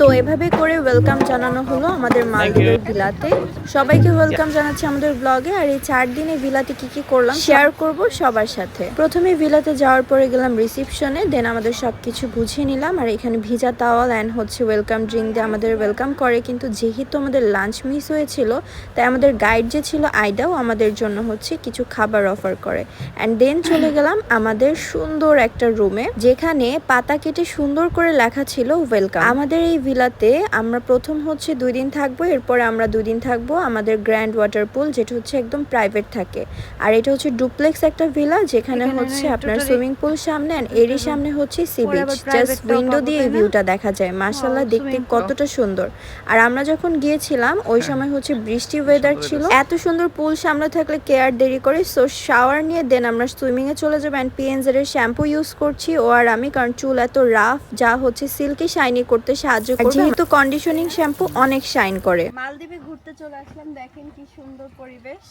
তো এভাবে করে ওয়েলকাম জানানো হলো আমাদের মালদ্বীপের ভিলাতে সবাইকে ওয়েলকাম জানাচ্ছি আমাদের ব্লগে আর এই চার দিনে ভিলাতে কি কি করলাম শেয়ার করব সবার সাথে। প্রথমে ভিলাতে যাওয়ার পরে গেলাম রিসিপশনে দেন আমাদের সবকিছু বুঝিয়ে নিলাম। আর এখানে ভিজা তাওয়াল অ্যান্ড হচ্ছে ওয়েলকাম ড্রিঙ্ক দিয়ে আমাদের ওয়েলকাম করে। কিন্তু যেহেতু আমাদের লাঞ্চ মিস হয়েছিল তাই আমাদের গাইড যে ছিল আইডাও আমাদের জন্য হচ্ছে কিছু খাবার অফার করে। অ্যান্ড দেন চলে গেলাম আমাদের সুন্দর একটা রুমে যেখানে পাতা কেটে সুন্দর করে লেখা ছিল ওয়েলকাম আমাদের এই ভিলাতে আমরা প্রথম হচ্ছে দুই দিন থাকব এরপরে আমরা দুই দিন থাকব আমাদের গ্র্যান্ড ওয়াটার পুল যেটা হচ্ছে একদম প্রাইভেট থাকে। আর এটা হচ্ছে ডুপ্লেক্স একটা ভিলা যেখানে হচ্ছে আপনার সুইমিং পুল সামনে এরই সামনে হচ্ছে সি বিচ জাস্ট উইন্ডো দিয়ে এই ভিউটা দেখা যায়। মার্শাল্লাহ দেখতে কতটা সুন্দর। আর আমরা যখন গিয়েছিলাম ওই সময় হচ্ছে বৃষ্টি ওয়েদার ছিল। এত সুন্দর পুল সামনে থাকলে কেয়ার দেরি করে সো শাওয়ার নিয়ে দেন আমরা সুইমিং এ চলে যাব অ্যান্ড পিএনজেড এর শ্যাম্পু ইউজ করছি ও আর আমি কারণ চুল এত রাফ যা হচ্ছে সিল্কি শাইনি করতে সাহায্য যেহেতু কন্ডিশনিং শ্যাম্পু অনেক শাইন করে। মালদ্বীপে ঘুরতে চলে আসলাম দেখেন কি সুন্দর পরিবেশ।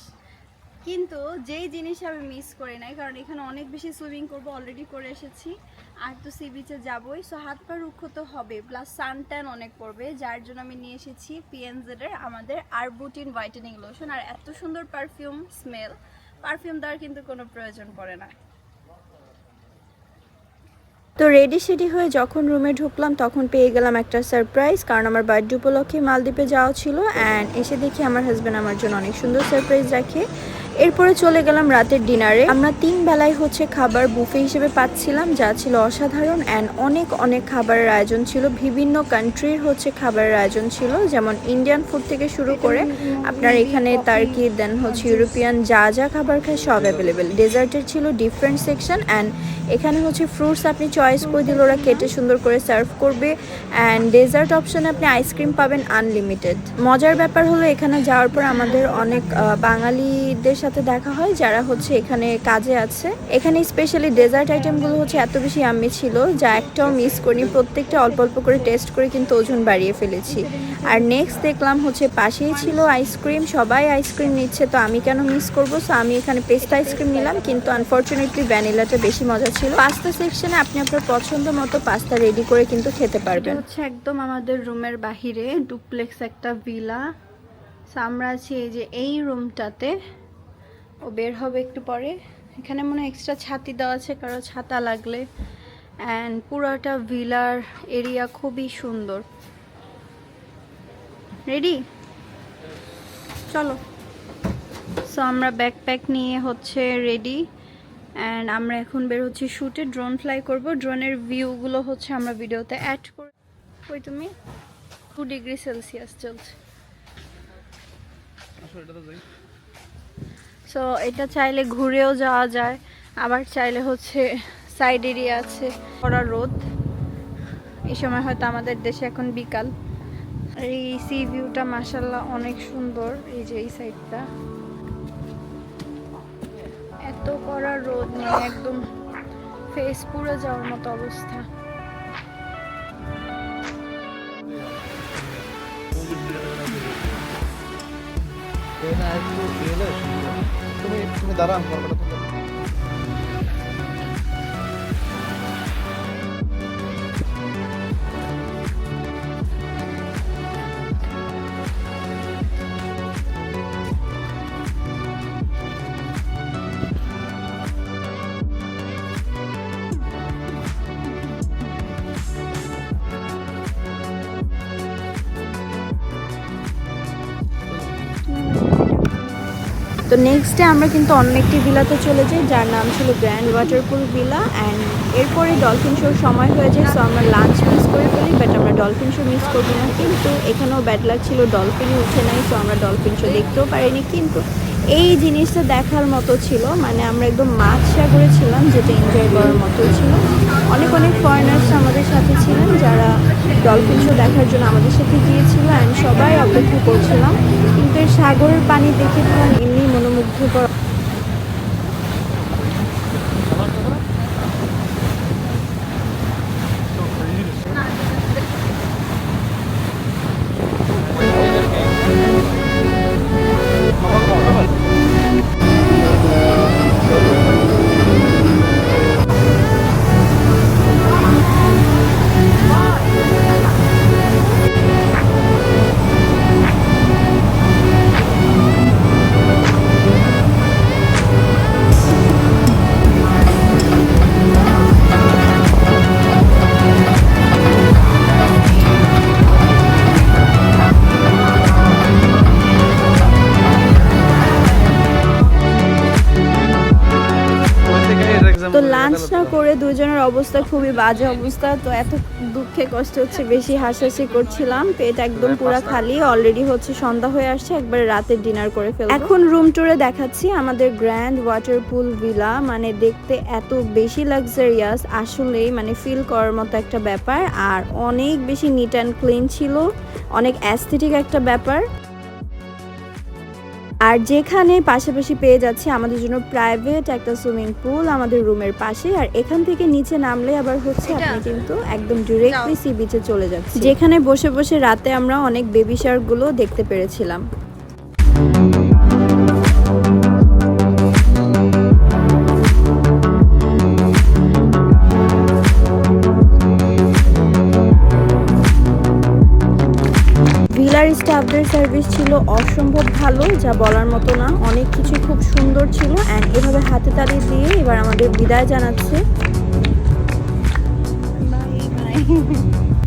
কিন্তু যেই জিনিস আমি মিস করি নাই কারণ এখানে অনেক বেশি সুইমিং করব অলরেডি করে এসেছি। আর তো সি বিচে যাবোই। সো হাত পা রুক্ষ তো হবে প্লাস সান ট্যান অনেক পড়বে যার জন্য আমি নিয়ে এসেছি পিএনজেড এর আমাদের আরবুটিন হোয়াইটেনিং লোশন আর এত সুন্দর পারফিউম স্মেল পারফিউম দেওয়ার কিন্তু কোনো প্রয়োজন পড়ে না। তো রেডি সেডি হয়ে যখন রুমে ঢুকলাম, তখন পেয়ে গেলাম একটা সারপ্রাইজ কারণ আমার বার্থডে উপলক্ষে মালদ্বীপে যাওয়া ছিল। অ্যান্ড এসে দেখি আমার হাজব্যান্ড আমার জন্য অনেক সুন্দর সারপ্রাইজ রাখে। এরপরে চলে গেলাম রাতের ডিনারে। আমরা তিন বেলায় হচ্ছে খাবার বুফে হিসেবে পাচ্ছিলাম, যা ছিল অসাধারণ অ্যান্ড অনেক অনেক খাবারের আয়োজন ছিল। বিভিন্ন কান্ট্রির হচ্ছে খাবারের আয়োজন ছিল, যেমন ইন্ডিয়ান ফুড থেকে শুরু করে আপনার এখানে তার্কি দেন হচ্ছে ইউরোপিয়ান যা যা খাবার খায় সব অ্যাভেলেবেল ডেজার্টের ছিল ডিফারেন্ট সেকশন অ্যান্ড এখানে হচ্ছে ফ্রুটস আপনি চয়েস করে দিলে ওরা কেটে সুন্দর করে সার্ভ করবে অ্যান্ড ডেজার্ট অপশনে আপনি আইসক্রিম পাবেন আনলিমিটেড মজার ব্যাপার হলো এখানে যাওয়ার পর আমাদের অনেক বাঙালিদের সাথে দেখা হয়, যারা হচ্ছে এখানে কাজে আছে। এখানে স্পেশালি ডেজার্ট আইটেমগুলো হচ্ছে এত বেশি আমি ছিল, যা একটাও মিস করিনি। প্রত্যেকটা অল্প অল্প করে টেস্ট করে কিন্তু ওজন বাড়িয়ে ফেলেছি। আর নেক্সট দেখলাম হচ্ছে পাশেই ছিল আইসক্রিম সবাই আইসক্রিম নিচ্ছে, তো আমি কেন মিস করব? সো আমি এখানে পেস্ট আইসক্রিম নিলাম, কিন্তু আনফর্চুনেটলি ভ্যানিলাটা বেশি মজা ছিল। পাস্তা সেকশনে আপনি আপনার পছন্দ মতো পাস্তা রেডি করে কিন্তু খেতে পারবেন। হচ্ছে একদম আমাদের রুমের বাহিরে ডুপ্লেক্স একটা ভিলা আমরা আছি এই যে এই রুমটাতে ও বের হবে একটু পরে। এখানে মনে এক্সট্রা ছাতি দেওয়া আছে, কারও ছাতা লাগলে। অ্যান্ড পুরোটা ভিলার এরিয়া খুবই সুন্দর। রেডি চলো। সো আমরা ব্যাকপ্যাক নিয়ে হচ্ছে রেডি অ্যান্ড আমরা এখন বের হচ্ছি শুটে ড্রোন ফ্লাই করব। ড্রোনের ভিউগুলো হচ্ছে আমরা ভিডিওতে অ্যাড করি ওই তুমি? টু ডিগ্রি সেলসিয়াস চলছে। সো এটা চাইলে ঘুরেও যাওয়া যায়। আবার চাইলে হচ্ছে সাইড এরিয়া আছে কড়া রোদ। এই সময় হয়তো আমাদের দেশে এখন বিকাল। এই সি ভিউটা মাসাল্লাহ অনেক সুন্দর, এই যে এই সাইডটা। এত কড়া রোদ মানে একদম ফেস পুড়ে যাওয়ার মতো অবস্থা। তুমি তুমি দাঁড়া আমার তুমি তো নেক্সট ডে আমরা কিন্তু অন্য একটি ভিলাতে চলে যাই, যার নাম ছিল grand water pool villa and এরপরে ডলফিন শোর সময় হয়ে যায় সো আমরা লাঞ্চ মিস করে ফেলি বাট আমরা ডলফিন শো মিস করব না। কিন্তু এখানেও ব্যাড লাগ ছিল ডলফিনই উঠে নাই সো আমরা ডলফিন শো দেখতেও পারিনি, কিন্তু এই জিনিসটা দেখার মতো ছিল মানে আমরা একদম মাছ সাগরে ছিলাম, যেটা এনজয় করার মতো ছিল। অনেক অনেক ফরেনার্স আমাদের সাথে ছিলেন, যারা ডলফিন শো দেখার জন্য আমাদের সাথে গিয়েছিল অ্যান্ড সবাই অপেক্ষা করছিলাম। কিন্তু সাগরের পানি দেখে এমনি মনোমুগ্ধকর লাঞ্চ না করে দুজনের অবস্থা খুবই বাজে অবস্থা তো এত দুঃখে কষ্ট হচ্ছে বেশি হাসাহাসি করছিলাম পেট একদম পুরো খালি অলরেডি হচ্ছে সন্ধ্যা হয়ে আসছে একবার রাতের ডিনার করে ফেলব। এখন রুম ট্যুরে দেখাচ্ছি আমাদের গ্র্যান্ড ওয়াটার পুল ভিলা মানে দেখতে এত বেশি লাক্সারিয়াস আসলেই মানে ফিল করার মতো একটা ব্যাপার আর অনেক বেশি নিট অ্যান্ড ক্লিন ছিল অনেক অ্যাস্থেটিক একটা ব্যাপার। আর যেখানে পাশাপাশি পেয়ে যাচ্ছে আমাদের জন্য প্রাইভেট একটা সুইমিং পুল আমাদের রুমের পাশে আর এখান থেকে নিচে নামলে আবার হচ্ছে আপনি কিন্তু একদম ডিরেক্টলি সি বিচে চলে যাচ্ছে যেখানে বসে বসে রাতে আমরা অনেক বেবি শার্কগুলো দেখতে পেরেছিলাম। স্টাফদের সার্ভিস ছিল অসম্ভব ভালো, যা বলার মতো না। অনেক কিছু খুব সুন্দর ছিল। অ্যান্ড এভাবে হাতে তালি দিয়ে এবার আমাদের বিদায় জানাচ্ছে।